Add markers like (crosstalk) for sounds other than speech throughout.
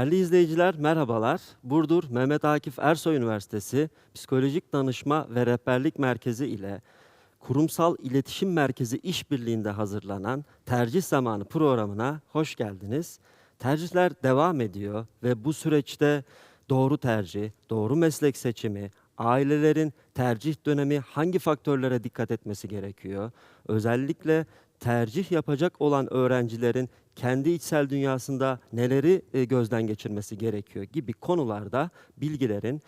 Değerli izleyiciler merhabalar. Burdur Mehmet Akif Ersoy Üniversitesi Psikolojik Danışma ve Rehberlik Merkezi ile Kurumsal İletişim Merkezi işbirliğinde hazırlanan Tercih Zamanı programına hoş geldiniz. Tercihler devam ediyor ve bu süreçte doğru tercih, doğru meslek seçimi, ailelerin tercih dönemi hangi faktörlere dikkat etmesi gerekiyor? Özellikle tercih yapacak olan öğrencilerin kendi içsel dünyasında neleri e, gözden geçirmesi gerekiyor gibi konularda bilgilerin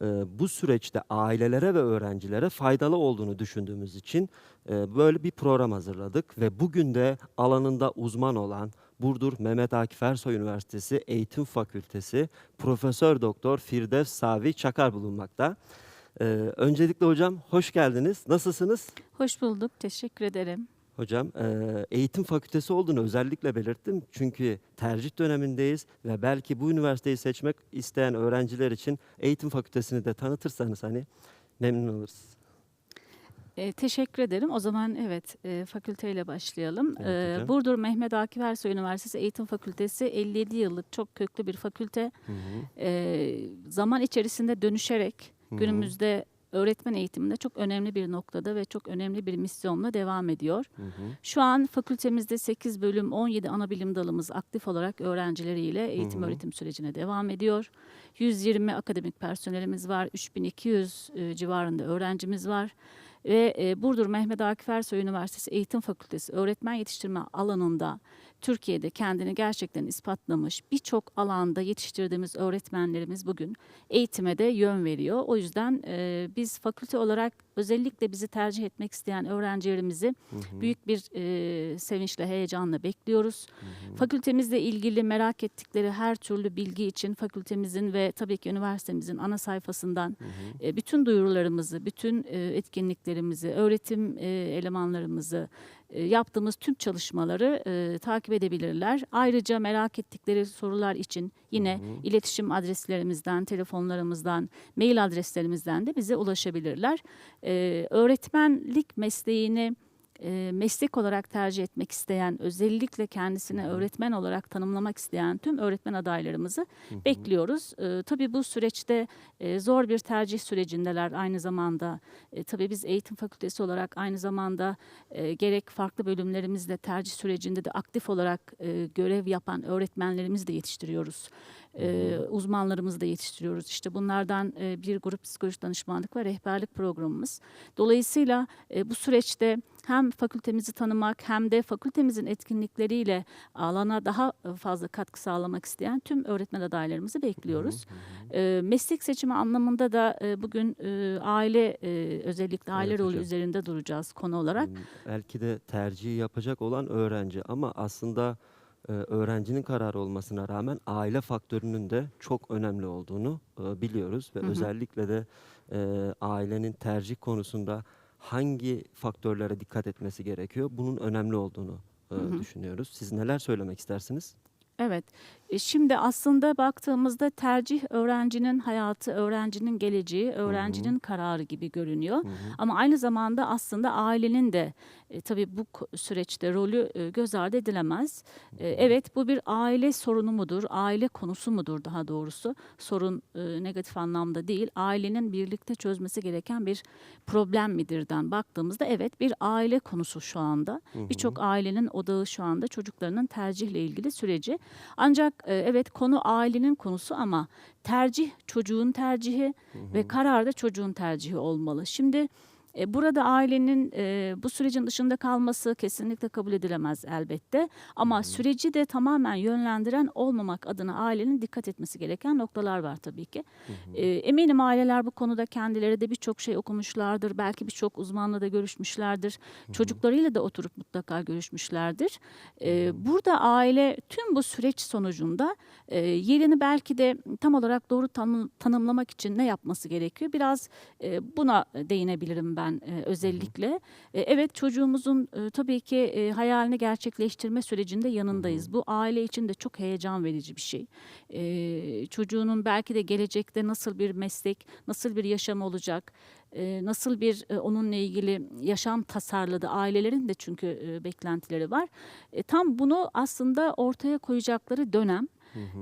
e, bu süreçte ailelere ve öğrencilere faydalı olduğunu düşündüğümüz için e, böyle bir program hazırladık ve bugün de alanında uzman olan Burdur Mehmet Akif Ersoy Üniversitesi Eğitim Fakültesi Profesör Doktor Firdevs Savi Çakar bulunmakta. E, öncelikle hocam hoş geldiniz. Nasılsınız? Hoş bulduk. Teşekkür ederim. Hocam eğitim fakültesi olduğunu özellikle belirttim. Çünkü tercih dönemindeyiz ve belki bu üniversiteyi seçmek isteyen öğrenciler için eğitim fakültesini de tanıtırsanız hani memnun oluruz. Ee, teşekkür ederim. O zaman evet e, fakülteyle başlayalım. Evet hocam. Burdur Mehmet Akif Ersoy Üniversitesi Eğitim Fakültesi 57 yıllık çok köklü bir fakülte. Hı hı, Ee, zaman içerisinde dönüşerek hı hı, günümüzde öğretmen eğitiminde çok önemli bir noktada ve çok önemli bir misyonla devam ediyor. hı hı, Şu an fakültemizde 8 bölüm 17 ana bilim dalımız aktif olarak öğrencileriyle eğitim hı. öğretim sürecine devam ediyor. 120 akademik personelimiz var. 3200 e, civarında öğrencimiz var. Ve e, Burdur Mehmet Akif Ersoy Üniversitesi Eğitim Fakültesi öğretmen yetiştirme alanında Türkiye'de kendini gerçekten ispatlamış birçok alanda yetiştirdiğimiz öğretmenlerimiz bugün eğitime de yön veriyor. O yüzden e, biz fakülte olarak özellikle bizi tercih etmek isteyen öğrencilerimizi hı hı, büyük bir e, sevinçle, heyecanla bekliyoruz. hı hı. Fakültemizle ilgili merak ettikleri her türlü bilgi için fakültemizin ve tabii ki üniversitemizin ana sayfasından Hı hı. e, bütün duyurularımızı, bütün e, etkinliklerimizi, öğretim e, elemanlarımızı, yaptığımız tüm çalışmaları e, takip edebilirler. Ayrıca merak ettikleri sorular için yine Hı hı. iletişim adreslerimizden, telefonlarımızdan, mail adreslerimizden de bize ulaşabilirler. E, öğretmenlik mesleğini e, meslek olarak tercih etmek isteyen, özellikle kendisini öğretmen olarak tanımlamak isteyen tüm öğretmen adaylarımızı Hı hı. bekliyoruz. E, tabii bu süreçte e, zor bir tercih sürecindeler aynı zamanda. E, tabii biz eğitim fakültesi olarak aynı zamanda e, gerek farklı bölümlerimizde tercih sürecinde de aktif olarak e, görev yapan öğretmenlerimizi de yetiştiriyoruz. E, uzmanlarımızı da yetiştiriyoruz. İşte bunlardan e, bir grup psikolojik danışmanlık ve rehberlik programımız. Dolayısıyla e, bu süreçte hem fakültemizi tanımak hem de fakültemizin etkinlikleriyle alana daha fazla katkı sağlamak isteyen tüm öğretmen adaylarımızı bekliyoruz. Hı hı. Meslek seçimi anlamında da bugün aile özellikle aile Evet rolü hocam. üzerinde duracağız konu olarak. Hmm, Belki de tercihi yapacak olan öğrenci ama aslında öğrencinin kararı olmasına rağmen aile faktörünün de çok önemli olduğunu biliyoruz ve Hı hı. özellikle de ailenin tercih konusunda hangi faktörlere dikkat etmesi gerekiyor bunun önemli olduğunu e, Hı hı. düşünüyoruz. Siz neler söylemek istersiniz? Evet. E, Şimdi aslında baktığımızda tercih öğrencinin hayatı, öğrencinin geleceği, öğrencinin kararı gibi görünüyor. Hı hı, Ama aynı zamanda aslında ailenin de e, tabii bu süreçte rolü e, göz ardı edilemez. E, evet bu bir aile sorunu mudur, aile konusu mudur daha doğrusu? Sorun e, negatif anlamda değil, ailenin birlikte çözmesi gereken bir problem midirden baktığımızda evet bir aile konusu şu anda. Birçok ailenin odağı şu anda çocuklarının tercihle ilgili süreci. Ancak e, evet konu ailenin konusu ama tercih çocuğun tercihi hı hı, ve karar da çocuğun tercihi olmalı. Şimdi burada ailenin e, bu sürecin dışında kalması kesinlikle kabul edilemez elbette. Ama süreci de tamamen yönlendiren olmamak adına ailenin dikkat etmesi gereken noktalar var tabii ki. E, eminim aileler bu konuda kendileri de birçok şey okumuşlardır. Belki birçok uzmanla da görüşmüşlerdir. Çocuklarıyla da oturup mutlaka görüşmüşlerdir. E, burada aile tüm bu süreç sonucunda e, yerini belki de tam olarak doğru tanım- tanımlamak için ne yapması gerekiyor? Biraz e, buna değinebilirim ben e, özellikle. E, evet çocuğumuzun e, tabii ki e, hayalini gerçekleştirme sürecinde yanındayız. Bu aile için de çok heyecan verici bir şey. E, çocuğunun belki de gelecekte nasıl bir meslek, nasıl bir yaşam olacak, e, nasıl bir e, onunla ilgili yaşam tasarladı ailelerin de çünkü e, beklentileri var. Tam bunu aslında ortaya koyacakları dönem.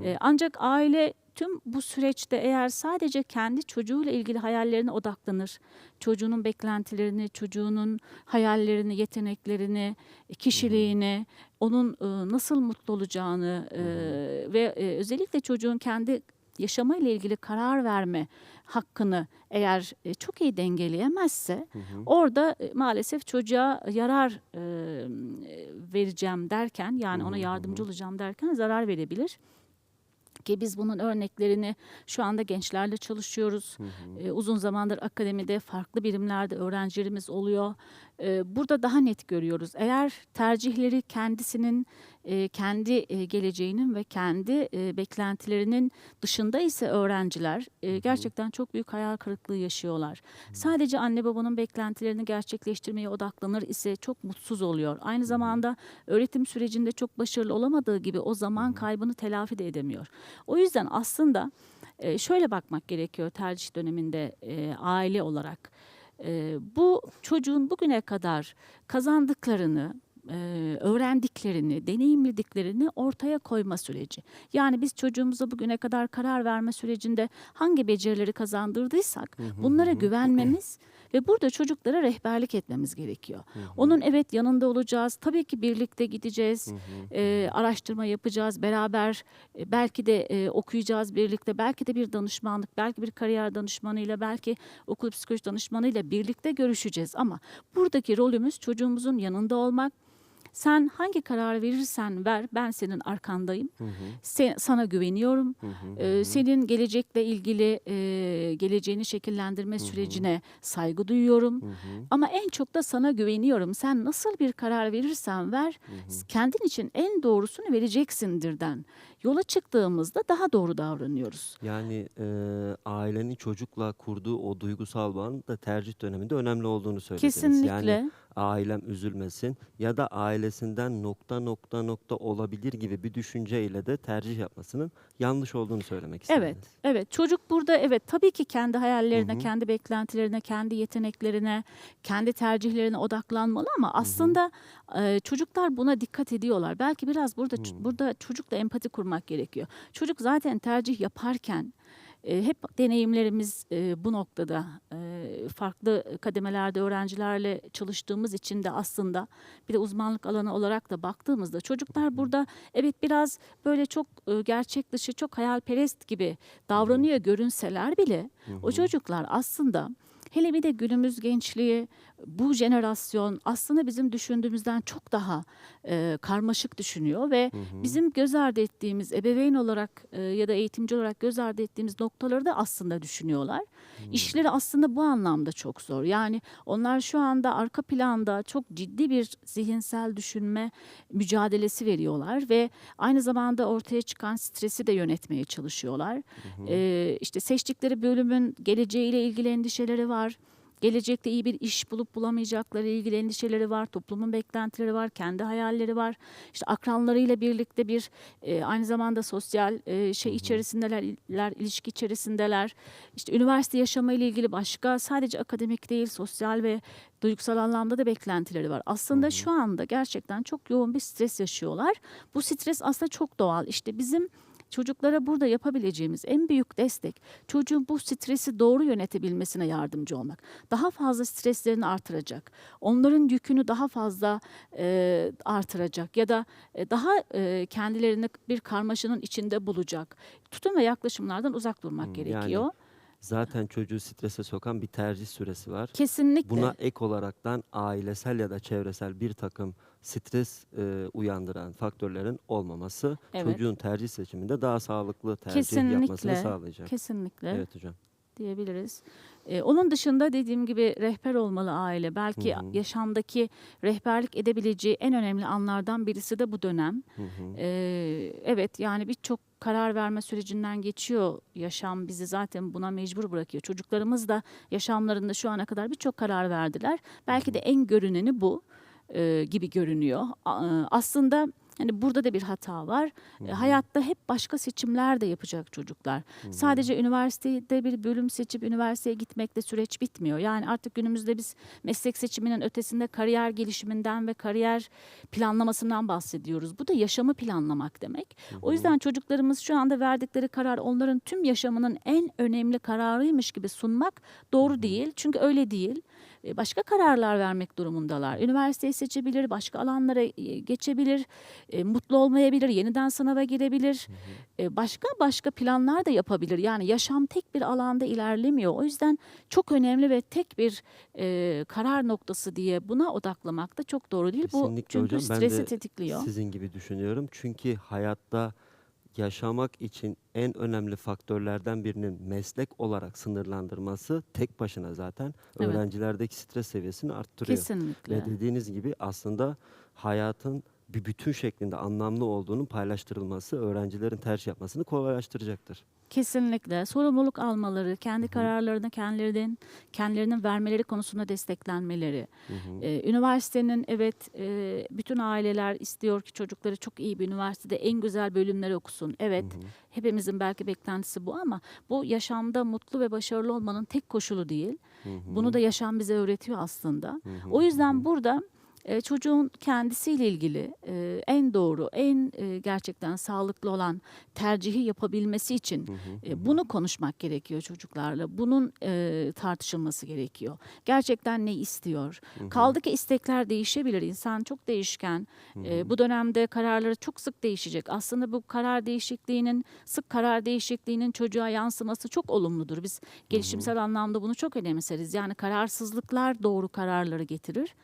E, ancak aile tüm bu süreçte eğer sadece kendi çocuğuyla ilgili hayallerine odaklanır, çocuğunun beklentilerini, çocuğunun hayallerini, yeteneklerini, kişiliğini, onun e, nasıl mutlu olacağını e, ve e, özellikle çocuğun kendi yaşamayla ilgili karar verme hakkını eğer e, çok iyi dengeleyemezse orada e, maalesef çocuğa yarar e, vereceğim derken yani ona yardımcı olacağım derken zarar verebilir. Ki biz bunun örneklerini şu anda gençlerle çalışıyoruz. Ee, uzun zamandır akademide farklı birimlerde öğrencilerimiz oluyor. Ee, burada daha net görüyoruz. Eğer tercihleri kendisinin e, kendi e, geleceğinin ve kendi e, beklentilerinin dışında ise öğrenciler gerçekten çok büyük hayal kırıklığı yaşıyorlar. Sadece anne babanın beklentilerini gerçekleştirmeye odaklanır ise çok mutsuz oluyor. Aynı zamanda öğretim sürecinde çok başarılı olamadığı gibi o zaman kaybını telafi de edemiyor. O yüzden aslında şöyle bakmak gerekiyor tercih döneminde aile olarak. E, bu çocuğun bugüne kadar kazandıklarını, e, öğrendiklerini, deneyimlediklerini ortaya koyma süreci. Yani biz çocuğumuza bugüne kadar karar verme sürecinde hangi becerileri kazandırdıysak bunlara güvenmemiz ve burada çocuklara rehberlik etmemiz gerekiyor. Onun evet yanında olacağız. Tabii ki birlikte gideceğiz. e, araştırma yapacağız. Beraber e, belki de e, okuyacağız birlikte. Belki de bir danışmanlık, belki bir kariyer danışmanıyla, belki okul psikoloji danışmanıyla birlikte görüşeceğiz. Ama buradaki rolümüz çocuğumuzun yanında olmak. Sen hangi kararı verirsen ver, ben senin arkandayım. Se- sana güveniyorum. Ee, senin gelecekle ilgili e, geleceğini şekillendirme sürecine saygı duyuyorum. Ama en çok da sana güveniyorum. Sen nasıl bir karar verirsen ver, kendin için en doğrusunu vereceksindirden. Yola çıktığımızda daha doğru davranıyoruz. Yani e, ailenin çocukla kurduğu o duygusal bağın da tercih döneminde önemli olduğunu söylediniz. Kesinlikle. Yani ailem üzülmesin ya da ailesinden nokta nokta nokta olabilir gibi bir düşünceyle de tercih yapmasının yanlış olduğunu söylemek istediniz. Evet, evet. Çocuk burada evet tabii ki kendi hayallerine, kendi beklentilerine, kendi yeteneklerine, kendi tercihlerine odaklanmalı ama aslında çocuklar buna dikkat ediyorlar. Belki biraz burada ç- burada çocukla empati kurmak gerekiyor. Çocuk zaten tercih yaparken e, hep deneyimlerimiz e, bu noktada. E, farklı kademelerde öğrencilerle çalıştığımız için de aslında bir de uzmanlık alanı olarak da baktığımızda çocuklar burada evet biraz böyle çok e, gerçek dışı çok hayalperest gibi davranıyor görünseler bile o çocuklar aslında. Hele bir de günümüz gençliği bu jenerasyon aslında bizim düşündüğümüzden çok daha e, karmaşık düşünüyor ve bizim göz ardı ettiğimiz ebeveyn olarak e, ya da eğitimci olarak göz ardı ettiğimiz noktaları da aslında düşünüyorlar. İşleri aslında bu anlamda çok zor. Yani onlar şu anda arka planda çok ciddi bir zihinsel düşünme mücadelesi veriyorlar ve aynı zamanda ortaya çıkan stresi de yönetmeye çalışıyorlar. Ee, işte seçtikleri bölümün geleceğiyle ilgili endişeleri var. Gelecekte iyi bir iş bulup bulamayacakları ilgili endişeleri var, toplumun beklentileri var, kendi hayalleri var. İşte akranlarıyla birlikte bir e, aynı zamanda sosyal e, şey içerisindeler, iler- ilişki içerisindeler. İşte üniversite yaşamı ile ilgili başka sadece akademik değil, sosyal ve duygusal anlamda da beklentileri var. Aslında şu anda gerçekten çok yoğun bir stres yaşıyorlar. Bu stres aslında çok doğal. İşte bizim Çocuklara burada yapabileceğimiz en büyük destek çocuğun bu stresi doğru yönetebilmesine yardımcı olmak. Daha fazla streslerini artıracak. Onların yükünü daha fazla e, artıracak ya da e, daha e, kendilerini bir karmaşanın içinde bulacak. Tutum ve yaklaşımlardan uzak durmak Hmm, gerekiyor. yani Zaten çocuğu strese sokan bir tercih süresi var. Kesinlikle. Buna ek olaraktan ailesel ya da çevresel bir takım stres e, uyandıran faktörlerin olmaması Evet. çocuğun tercih seçiminde daha sağlıklı tercih yapmasını Kesinlikle. sağlayacak. Kesinlikle. Evet hocam. Diyebiliriz. Ee, onun dışında dediğim gibi rehber olmalı aile. Belki Hı hı. yaşamdaki rehberlik edebileceği en önemli anlardan birisi de bu dönem. Hı hı. Ee, evet yani birçok karar verme sürecinden geçiyor. Yaşam bizi zaten buna mecbur bırakıyor. Çocuklarımız da yaşamlarında şu ana kadar birçok karar verdiler. Belki de en görüneni bu e, gibi görünüyor. A- Aslında Hani burada da bir hata var. E, Hayatta hep başka seçimler de yapacak çocuklar. Sadece üniversitede bir bölüm seçip üniversiteye gitmekle süreç bitmiyor. Yani artık günümüzde biz meslek seçiminin ötesinde kariyer gelişiminden ve kariyer planlamasından bahsediyoruz. Bu da yaşamı planlamak demek. O yüzden çocuklarımız şu anda verdikleri karar onların tüm yaşamının en önemli kararıymış gibi sunmak doğru değil. Çünkü öyle değil. E, Başka kararlar vermek durumundalar. Üniversiteyi seçebilir, başka alanlara e, geçebilir, e, mutlu olmayabilir, yeniden sınava girebilir. Başka başka planlar da yapabilir. Yani yaşam tek bir alanda ilerlemiyor. O yüzden çok önemli ve tek bir karar noktası diye buna odaklamak da çok doğru değil. Bu Kesinlikle çünkü hocam. Ben stresi de tetikliyor. Sizin gibi düşünüyorum. Çünkü hayatta yaşamak için en önemli faktörlerden birinin meslek olarak sınırlandırması tek başına zaten Evet. öğrencilerdeki stres seviyesini arttırıyor. Kesinlikle. Ve dediğiniz gibi aslında hayatın bir bütün şeklinde anlamlı olduğunun paylaştırılması öğrencilerin tercih yapmasını kolaylaştıracaktır. Kesinlikle sorumluluk almaları, kendi kararlarını kendilerinin kendilerinin vermeleri konusunda desteklenmeleri. Ee, üniversitenin evet e, bütün aileler istiyor ki çocukları çok iyi bir üniversitede en güzel bölümleri okusun. Evet hepimizin belki beklentisi bu ama bu yaşamda mutlu ve başarılı olmanın tek koşulu değil. Bunu da yaşam bize öğretiyor aslında. O yüzden burada e, çocuğun kendisiyle ilgili e, en doğru, en e, gerçekten sağlıklı olan tercihi yapabilmesi için e, bunu konuşmak gerekiyor çocuklarla. Bunun e, tartışılması gerekiyor. Gerçekten ne istiyor? Kaldı ki istekler değişebilir. İnsan çok değişken. E, bu dönemde kararları çok sık değişecek. Aslında bu karar değişikliğinin, sık karar değişikliğinin çocuğa yansıması çok olumludur. Biz gelişimsel anlamda bunu çok önemseriz. Yani kararsızlıklar doğru kararları getirir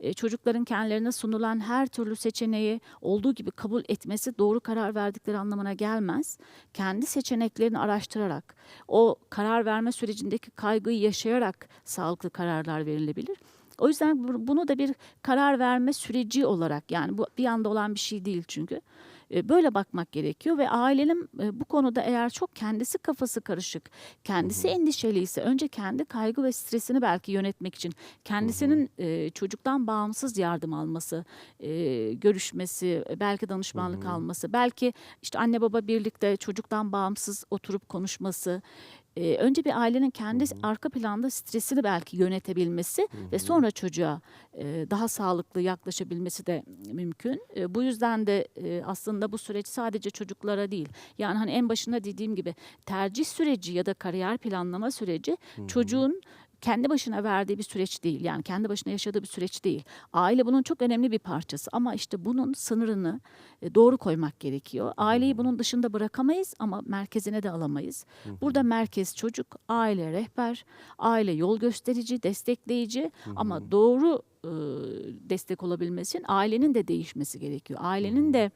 e, çocukların kendilerine sunulan her türlü seçeneği olduğu gibi kabul etmesi doğru karar verdikleri anlamına gelmez. Kendi seçeneklerini araştırarak, o karar verme sürecindeki kaygıyı yaşayarak sağlıklı kararlar verilebilir. O yüzden bu- bunu da bir karar verme süreci olarak yani bu bir anda olan bir şey değil çünkü. E, Böyle bakmak gerekiyor ve ailenin e, bu konuda eğer çok kendisi kafası karışık, kendisi endişeliyse önce kendi kaygı ve stresini belki yönetmek için kendisinin e, çocuktan bağımsız yardım alması, görüşmesi, belki danışmanlık alması, belki işte anne baba birlikte çocuktan bağımsız oturup konuşması, e, önce bir ailenin kendi arka planda stresini belki yönetebilmesi ve sonra çocuğa e, daha sağlıklı yaklaşabilmesi de mümkün. E, bu yüzden de e, aslında bu süreç sadece çocuklara değil. Yani hani en başında dediğim gibi tercih süreci ya da kariyer planlama süreci çocuğun kendi başına verdiği bir süreç değil. Yani kendi başına yaşadığı bir süreç değil. Aile bunun çok önemli bir parçası ama işte bunun sınırını e, doğru koymak gerekiyor. Aileyi bunun dışında bırakamayız ama merkezine de alamayız. Burada merkez çocuk, aile rehber, aile yol gösterici, destekleyici ama doğru e, destek olabilmesi için ailenin de değişmesi gerekiyor. Ailenin de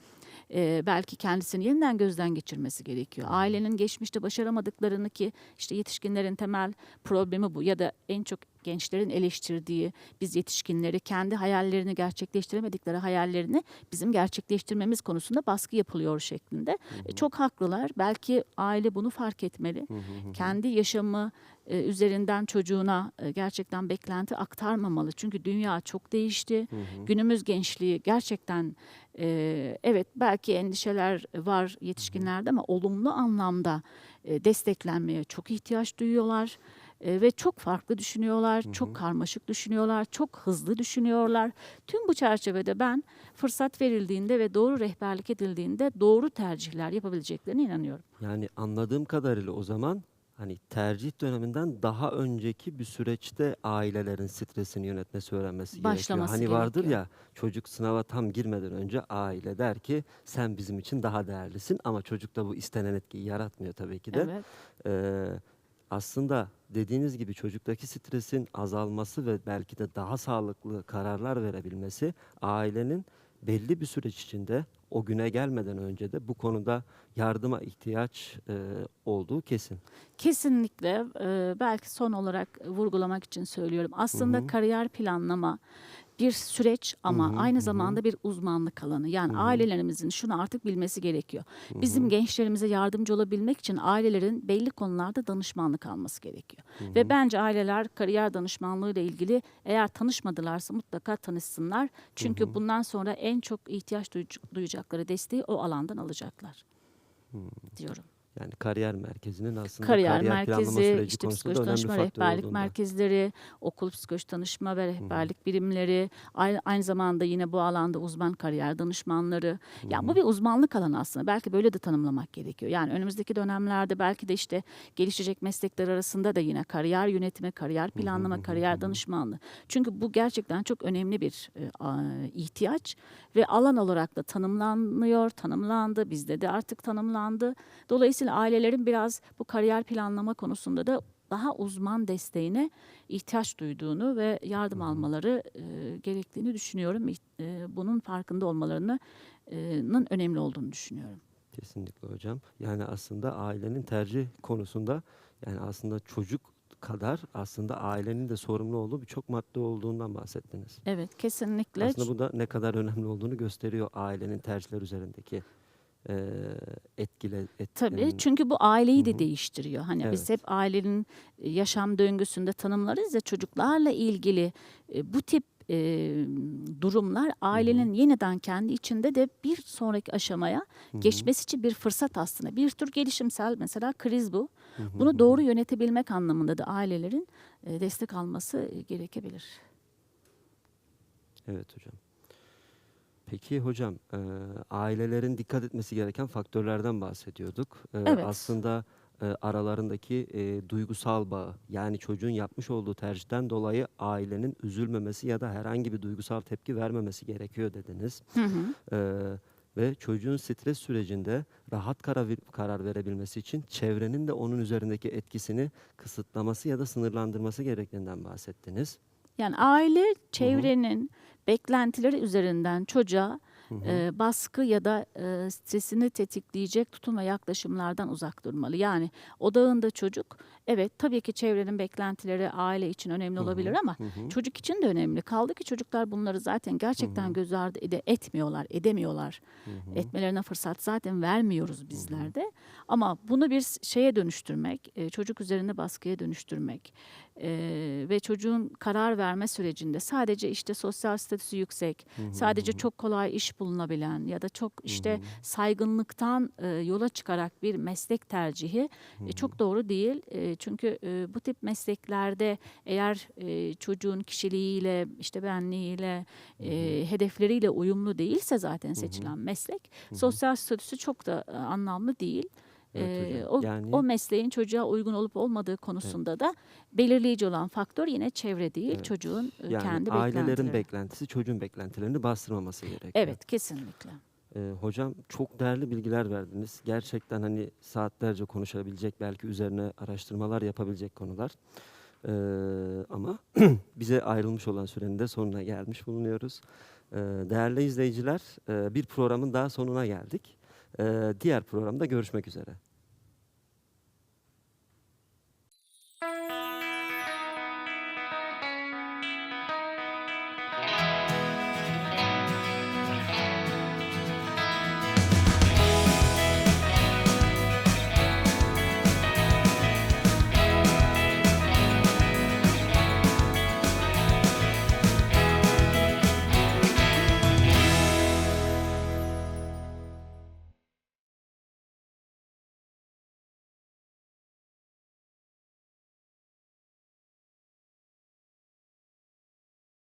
e, belki kendisini yeniden gözden geçirmesi gerekiyor. Ailenin geçmişte başaramadıklarını ki işte yetişkinlerin temel problemi bu ya da en çok gençlerin eleştirdiği biz yetişkinleri kendi hayallerini gerçekleştiremedikleri hayallerini bizim gerçekleştirmemiz konusunda baskı yapılıyor şeklinde. E, çok haklılar. Belki aile bunu fark etmeli. Kendi yaşamı e, üzerinden çocuğuna e, gerçekten beklenti aktarmamalı. Çünkü dünya çok değişti. Günümüz gençliği gerçekten e, evet belki endişeler var yetişkinlerde ama olumlu anlamda e, desteklenmeye çok ihtiyaç duyuyorlar. E, ve çok farklı düşünüyorlar, çok karmaşık düşünüyorlar, çok hızlı düşünüyorlar. Tüm bu çerçevede ben fırsat verildiğinde ve doğru rehberlik edildiğinde doğru tercihler yapabileceklerine inanıyorum. Yani anladığım kadarıyla o zaman hani tercih döneminden daha önceki bir süreçte ailelerin stresini yönetmesi öğrenmesi Başlaması gerekiyor. Hani vardır gerekiyor. ya çocuk sınava tam girmeden önce aile der ki sen bizim için daha değerlisin ama çocuk da bu istenen etkiyi yaratmıyor tabii ki de. Evet. Ee, aslında dediğiniz gibi çocuktaki stresin azalması ve belki de daha sağlıklı kararlar verebilmesi ailenin belli bir süreç içinde o güne gelmeden önce de bu konuda yardıma ihtiyaç e, olduğu kesin. Kesinlikle e, belki son olarak vurgulamak için söylüyorum. Aslında kariyer planlama bir süreç ama Hı hı, aynı hı hı. zamanda bir uzmanlık alanı. Yani Hı hı. ailelerimizin şunu artık bilmesi gerekiyor. Bizim gençlerimize yardımcı olabilmek için ailelerin belli konularda danışmanlık alması gerekiyor. Ve bence aileler kariyer danışmanlığı ile ilgili eğer tanışmadılarsa mutlaka tanışsınlar. Çünkü bundan sonra en çok ihtiyaç duyacakları desteği o alandan alacaklar. Diyorum. Yani kariyer merkezinin aslında Kariyer, planlama merkezi, süreci işte konusunda önemli faktör rehberlik olduğunda. merkezleri, okul psikoloji danışma ve rehberlik birimleri, aynı, aynı zamanda yine bu alanda uzman kariyer danışmanları. Ya bu bir uzmanlık alanı aslında. Belki böyle de tanımlamak gerekiyor. Yani önümüzdeki dönemlerde belki de işte gelişecek meslekler arasında da yine kariyer yönetimi, kariyer planlama, kariyer danışmanlığı. Çünkü bu gerçekten çok önemli bir e, ihtiyaç ve alan olarak da tanımlanıyor, tanımlandı. Bizde de artık tanımlandı. Dolayısıyla ailelerin biraz bu kariyer planlama konusunda da daha uzman desteğine ihtiyaç duyduğunu ve yardım almaları e, gerektiğini düşünüyorum. E, bunun farkında olmalarının önemli olduğunu düşünüyorum. Kesinlikle hocam. Yani aslında ailenin tercih konusunda yani aslında çocuk kadar aslında ailenin de sorumlu olduğu birçok madde olduğundan bahsettiniz. Evet, kesinlikle. Aslında bu da ne kadar önemli olduğunu gösteriyor ailenin tercihler üzerindeki eee etkile et, Tabii çünkü bu aileyi de hı. değiştiriyor. Hani Evet. biz hep ailenin e, yaşam döngüsünde tanımlarız ya çocuklarla ilgili e, bu tip e, durumlar ailenin yeniden kendi içinde de bir sonraki aşamaya hı hı, geçmesi için bir fırsat aslında. Bir tür gelişimsel mesela kriz bu. hı hı, hı Bunu doğru yönetebilmek anlamında da ailelerin e, destek alması e, gerekebilir. Evet hocam. Peki hocam, eee, ailelerin dikkat etmesi gereken faktörlerden bahsediyorduk. Eee, Evet. Aslında eee, aralarındaki eee, duygusal bağı, yani çocuğun yapmış olduğu tercihten dolayı ailenin üzülmemesi ya da herhangi bir duygusal tepki vermemesi gerekiyor dediniz. Hı hı. Eee, ve çocuğun stres sürecinde rahat karar, karar verebilmesi için çevrenin de onun üzerindeki etkisini kısıtlaması ya da sınırlandırması gerektiğinden bahsettiniz. Yani aile çevrenin beklentileri üzerinden çocuğa Hı hı. e, baskı ya da e, stresini tetikleyecek tutum ve yaklaşımlardan uzak durmalı. Yani odağında çocuk evet tabii ki çevrenin beklentileri aile için önemli Hı hı, olabilir ama hı hı. çocuk için de önemli. Kaldı ki çocuklar bunları zaten gerçekten göz ardı ede- etmiyorlar, edemiyorlar. Hı hı. Etmelerine fırsat zaten vermiyoruz bizler de. Ama bunu bir şeye dönüştürmek, e, çocuk üzerinde baskıya dönüştürmek e, ve çocuğun karar verme sürecinde sadece işte sosyal statüsü yüksek, sadece çok kolay iş bulunabilen ya da çok işte saygınlıktan e, yola çıkarak bir meslek tercihi e, çok doğru değil. E, çünkü e, bu tip mesleklerde eğer e, çocuğun kişiliğiyle, işte benliğiyle, e, hedefleriyle uyumlu değilse zaten seçilen meslek, sosyal statüsü çok da e, anlamlı değil. Evet E, hocam. o, Yani- o mesleğin çocuğa uygun olup olmadığı konusunda da belirleyici olan faktör yine çevre değil, Evet. çocuğun Yani kendi ailelerin beklentileri. beklentisi çocuğun beklentilerini bastırmaması gerekiyor. Evet, kesinlikle. Ee, hocam çok değerli bilgiler verdiniz. Gerçekten hani saatlerce konuşabilecek, belki üzerine araştırmalar yapabilecek konular. Ee, ama (clears throat) bize ayrılmış olan sürenin de sonuna gelmiş bulunuyoruz. Ee, değerli izleyiciler, bir programın daha sonuna geldik. Ee, diğer programda görüşmek üzere.